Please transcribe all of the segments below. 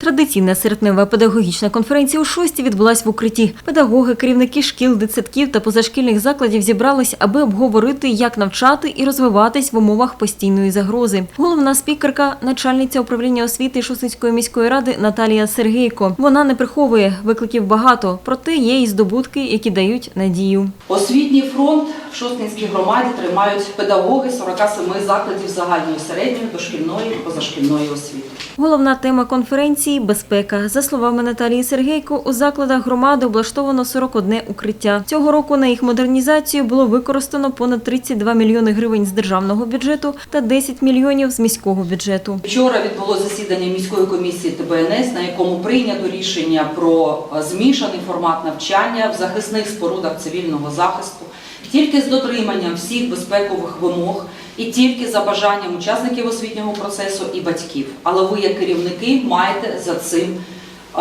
Традиційна серпнева педагогічна конференція у шості відбулась в укритті. Педагоги, керівники шкіл, дитсадків та позашкільних закладів зібрались, аби обговорити, як навчати і розвиватись в умовах постійної загрози. Головна спікерка, начальниця управління освіти Шосницької міської ради Наталія Сергійко. Вона не приховує викликів багато, проте є і здобутки, які дають надію. Освітній фронт в Шостинській громаді тримають педагоги 47 закладів загальної середньої, дошкільної позашкільної освіти. Головна тема конференції безпека. За словами Наталії Сергейко, у закладах громади облаштовано 41 укриття. Цього року на їх модернізацію було використано понад 32 мільйони гривень з державного бюджету та 10 мільйонів з міського бюджету. Вчора відбулося засідання міської комісії ТБНС, на якому прийнято рішення про е, змішаний формат навчання в захисних спорудах цивільного захисту, тільки з дотриманням всіх безпекових вимог і тільки за бажанням учасників освітнього процесу і батьків. Але ви, як керівники, маєте за цим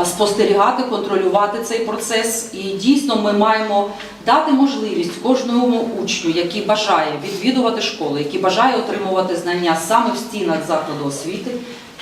спостерігати, контролювати цей процес. І дійсно ми маємо дати можливість кожному учню, який бажає відвідувати школи, який бажає отримувати знання саме в стінах закладу освіти,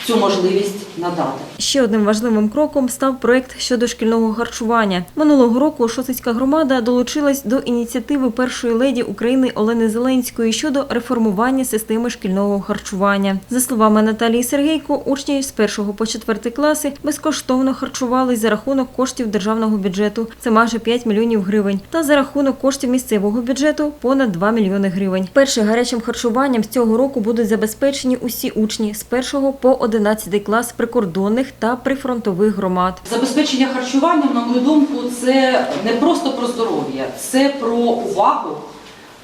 цю можливість надати. Ще одним важливим кроком став проект щодо шкільного харчування. Минулого року Шосицька громада долучилась до ініціативи першої леді України Олени Зеленської щодо реформування системи шкільного харчування. За словами Наталії Сергейко, учні з 1 по 4 класи безкоштовно харчувались за рахунок коштів державного бюджету. Це майже 5 мільйонів гривень. Та за рахунок коштів місцевого бюджету понад 2 мільйони гривень. Першим гарячим харчуванням з цього року будуть забезпечені усі учні з 1 по 11 клас прикордонних та прифронтових громад. Забезпечення харчуванням, на мою думку, це не просто про здоров'я, це про увагу,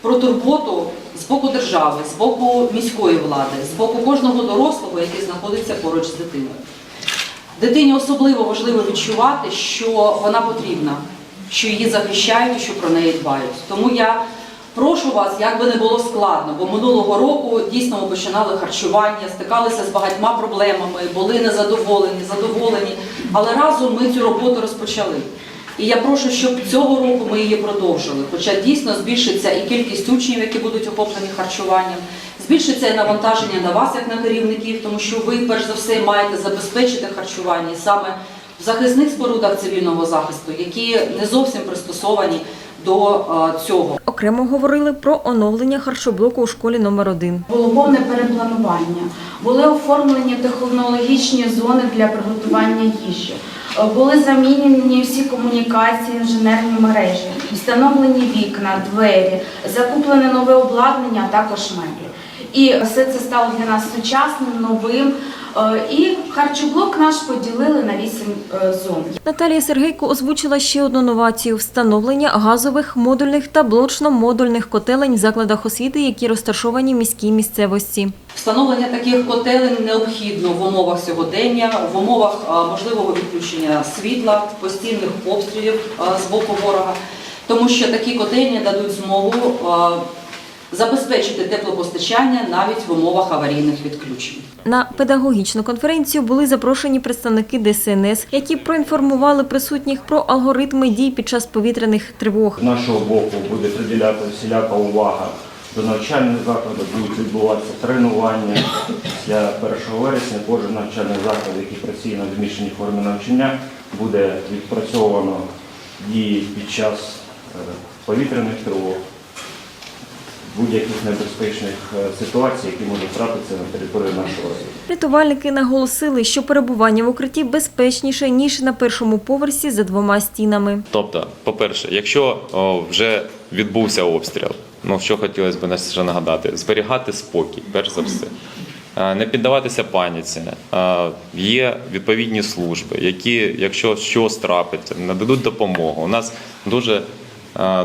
про турботу з боку держави, з боку міської влади, з боку кожного дорослого, який знаходиться поруч з дитиною. Дитині особливо важливо відчувати, що вона потрібна, що її захищають, що про неї дбають. Тому я прошу вас, як би не було складно, бо минулого року дійсно ми починали харчування, стикалися з багатьма проблемами, були незадоволені, задоволені, але разом ми цю роботу розпочали. І я прошу, щоб цього року ми її продовжили. Хоча дійсно збільшиться і кількість учнів, які будуть охоплені харчуванням, збільшиться і навантаження на вас, як на керівників, тому що ви перш за все маєте забезпечити харчування саме в захисних спорудах цивільного захисту, які не зовсім пристосовані до е, цього. Окремо говорили про оновлення харчоблоку у школі номер 1 Було повне перепланування, були оформлені технологічні зони для приготування їжі, е, були замінені всі комунікації, інженерні мережі, встановлені вікна, двері, закуплене нове обладнання, а також меблі. І все це стало для нас сучасним, новим. Е, І харчоблок наш поділили на вісім е, зон. Наталія Сергейко озвучила ще одну новацію – встановлення газових, модульних та блочно-модульних котелень в закладах освіти, які розташовані в міській місцевості. Встановлення таких котелень необхідно в умовах сьогодення, в умовах е, можливого відключення світла, постійних обстрілів з боку ворога, тому що такі котельні дадуть змогу забезпечити теплопостачання навіть в умовах аварійних відключень. На педагогічну конференцію були запрошені представники ДСНС, які проінформували присутніх про алгоритми дій під час повітряних тривог. З нашого боку буде приділяти всіляка увага до навчальних закладів, будуть відбуватися тренування. Для 1 вересня кожен навчальний заклад, який працює на змішаній формі навчання, буде відпрацьовано дії під час е, повітряних тривог, будь-яких небезпечних е, ситуацій, які можуть трапитися на території нашого району. Рятувальники наголосили, що перебування в укритті безпечніше, ніж на першому поверсі за двома стінами. Тобто, по-перше, якщо вже відбувся обстріл, ну що хотілося б нас ще нагадати, зберігати спокій, перш за все. Е, Не піддаватися паніці. Е, Є відповідні служби, які, якщо щось трапиться, нададуть допомогу. У нас дуже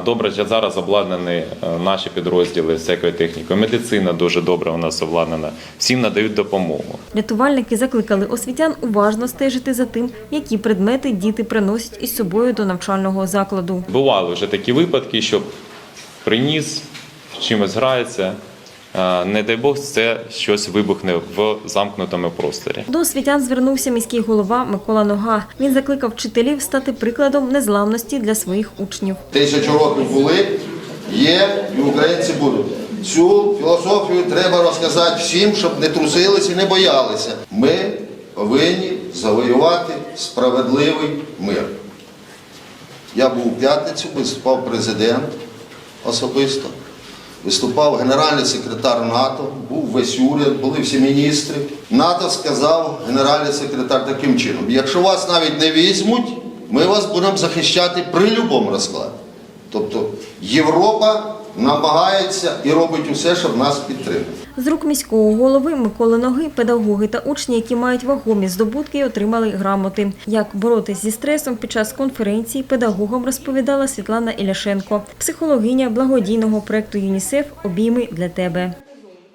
добре що зараз обладнані е, наші підрозділи всякої техніки. Медицина дуже добре у нас обладнана. Всім надають допомогу. Рятувальники закликали освітян уважно стежити за тим, які предмети діти приносять із собою до навчального закладу. Бували вже такі випадки, що приніс, чимось грається. Е, Не дай Бог, це щось вибухне в замкнутому просторі. До освітян звернувся міський голова Микола Нога. Він закликав вчителів стати прикладом незламності для своїх учнів. Тисячу років були, є і українці будуть. Цю філософію треба розказати всім, щоб не трусилися і не боялися. Ми повинні завоювати справедливий мир. Я був у п'ятницю, виступав президент особисто, виступав генеральний секретар НАТО, був весь уряд, були всі міністри. НАТО сказав генеральний секретар таким чином: якщо вас навіть не візьмуть, ми вас будемо захищати при будь-якому розкладі. Тобто Європа намагається і робить усе, щоб нас підтримати. З рук міського голови Миколи Ноги педагоги та учні, які мають вагомі здобутки, отримали грамоти. Як боротись зі стресом під час конференції педагогам розповідала Світлана Іляшенко, психологиня благодійного проекту ЮНІСЕФ Обійми для тебе.